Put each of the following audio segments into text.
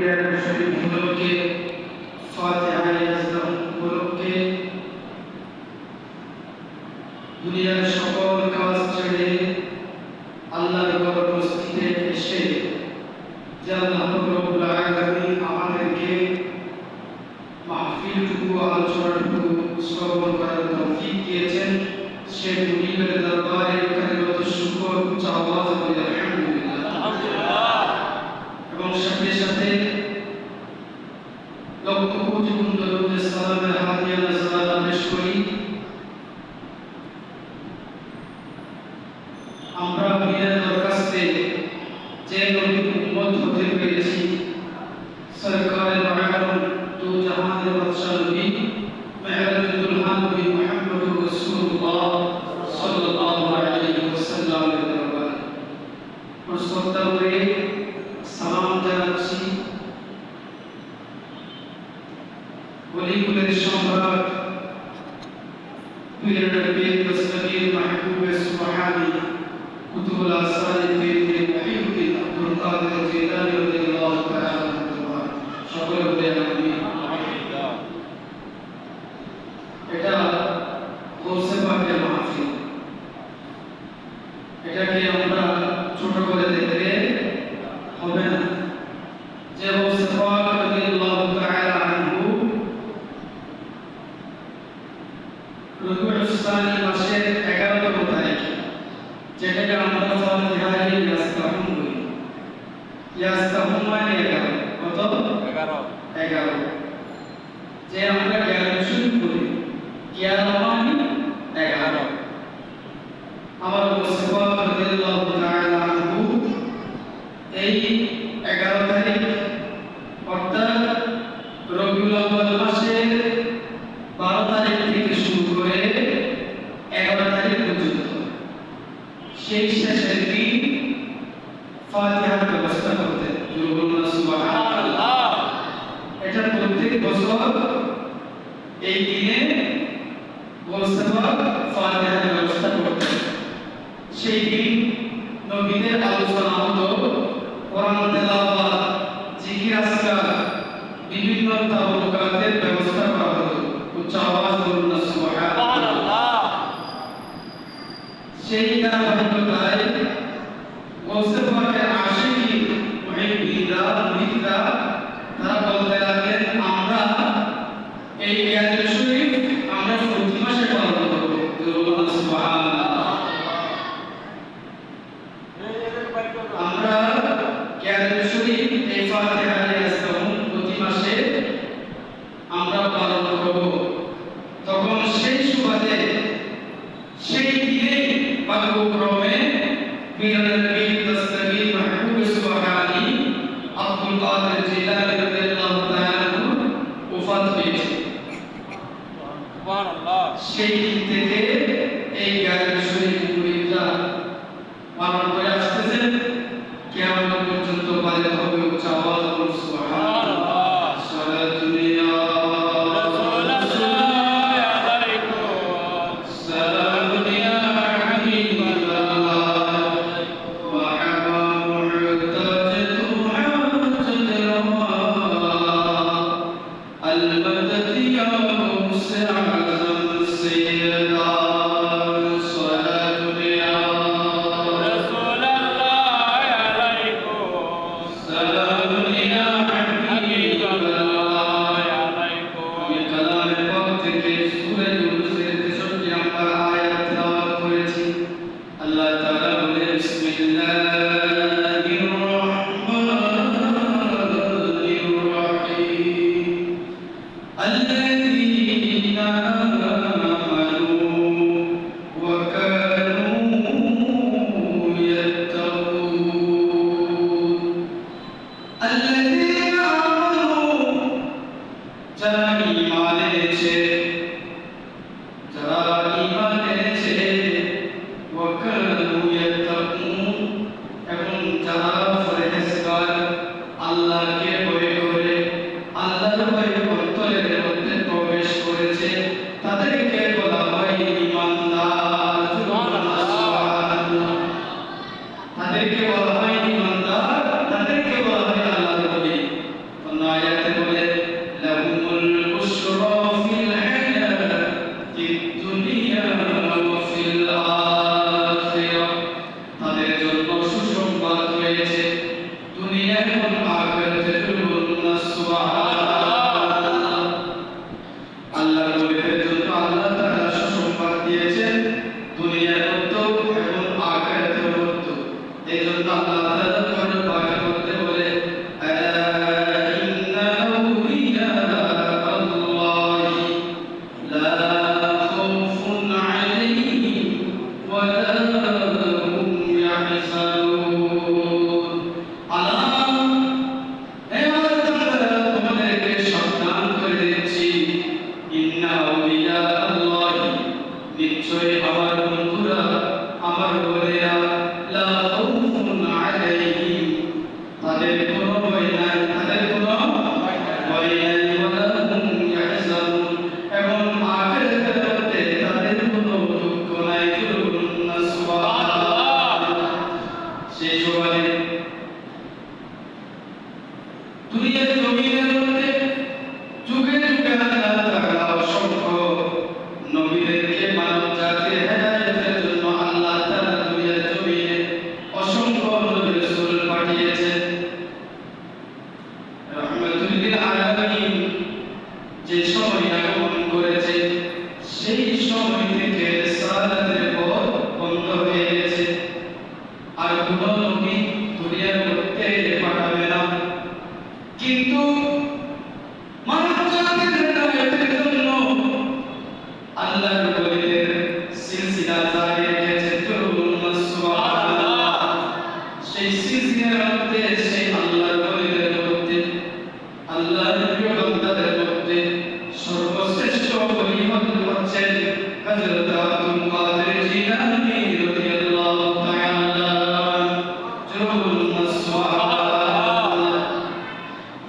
প্যারা শরীফ উপলক্ষে এসে যে আল্লাহ রব্বুল আলামিন আমাদেরকে মাহফিলটুকু, আলোচনাটুকু শ্রবণ করার তৌফিক দিয়েছেন। সে দরবারে ওলিগুলের সম্রাট পীর নবী দস্তগীর মাহবুব সুবহানী কুতুবুল আসার তাআলা সকলে বলে আমিন এটা গৌসে পাকের মাহফিল এটাকে আমরা ছোট করে দেখলে হবে না যে গৌসে পাক রাদিয়াল্লাহু তাআলা আনহু রবিউল ইসলামী মাসের 11তম তারিখ যেটাকে আমরা ফাতিহায় ইয়াস্তাহুম বলি ইয়াস্তাহুম মানে 11 কত এগারো এগারো যে আমরা জ্ঞান শুরু করি জ্ঞান মানে এগারো আমার মুস্তফা রাদিয়াল্লাহু তাআলা আনহু, এই এগারো তারিখ, অর্থাৎ রবিউল আউয়াল মাসের বারো তারিখ থেকে শুরু করে এগারো তারিখ পর্যন্ত। সেই শেষের দিন ফাতিহার ব্যবস্থা করতেন জুরুল্লাহ সুবহানাল্লাহ। এটা প্রত্যেক বছর এই দিনে মোস্তফা ফাতিহার ব্যবস্থা করতেন সেই দিন নবীদের আলোচনা হতো কোরআন তেলাওয়াত জিকির আজকার বিভিন্ন সেই ধারাবাহিকতায় মোস্তফাকে আশিকি الودت يا موسع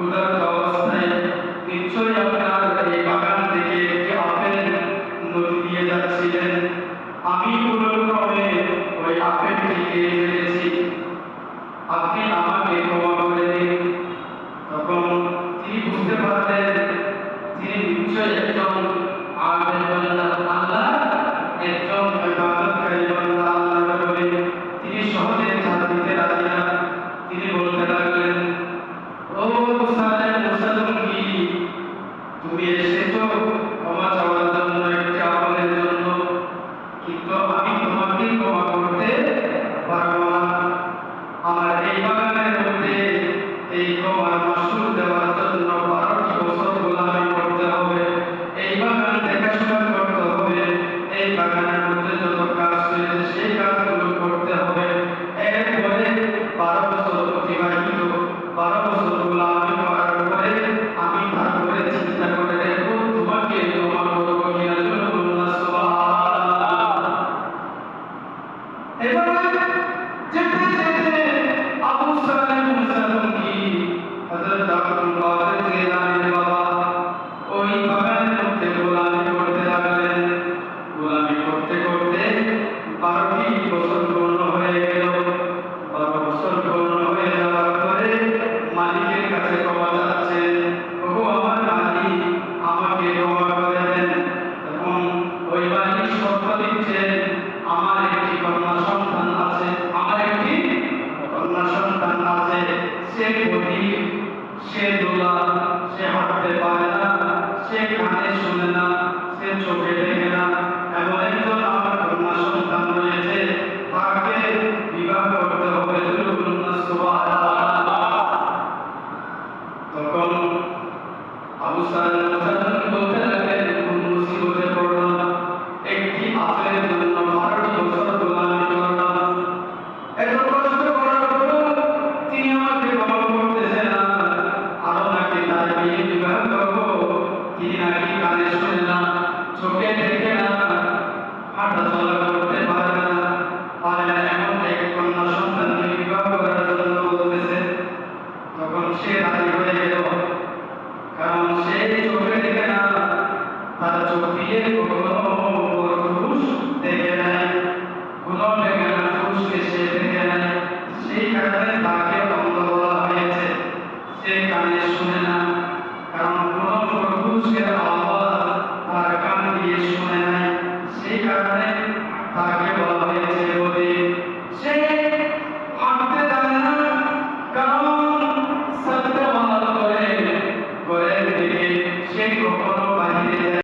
Obrigado. এবার কানে শোনে না চোখে দেখে না হাঁটা চলা করতে পারে সেই কারণে তার